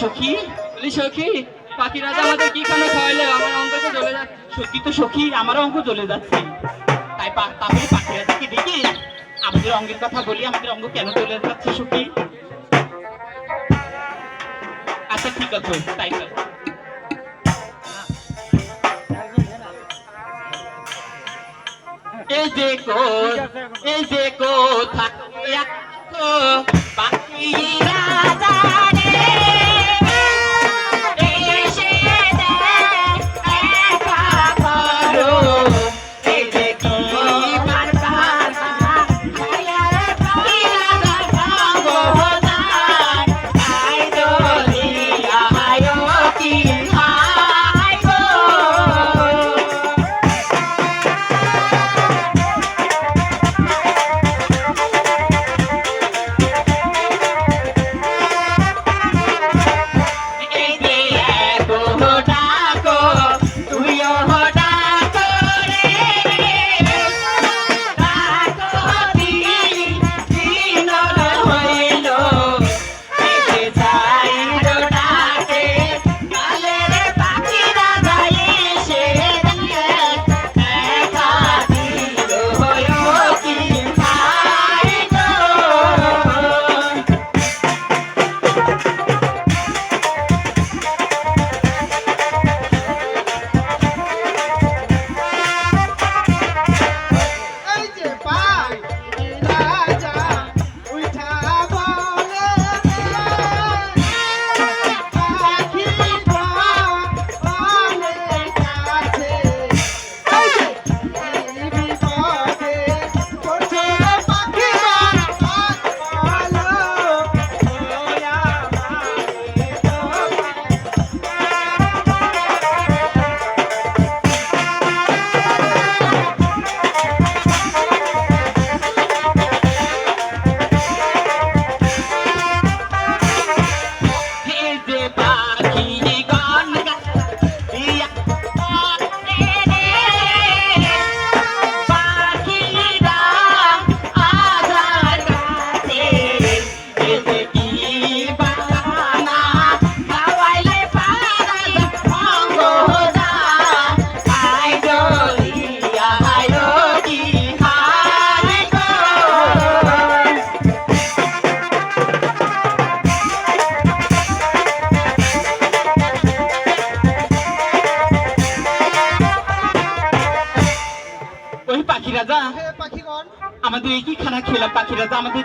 সখী, বলি সখী পাখি রাজা আমাদের কি খানা খাওয়াইলে? আমার অঙ্ক তো চলে যাচ্ছে সত্যি তো সখী, আমারও অঙ্ক চলে যাচ্ছে। তাই তাহলে পাখিরাজাকে ডেকে আমাদের অঙ্গের কথা বলি, আমাদের অঙ্গ কেন চলে যাচ্ছে সখী? আচ্ছা ঠিক আছে, তাই এই যে কো এই যে কোথা পাখি ওই পাখি রাজা আমাদের এই কি খানা খেলাম পাখি রাজা আমাদের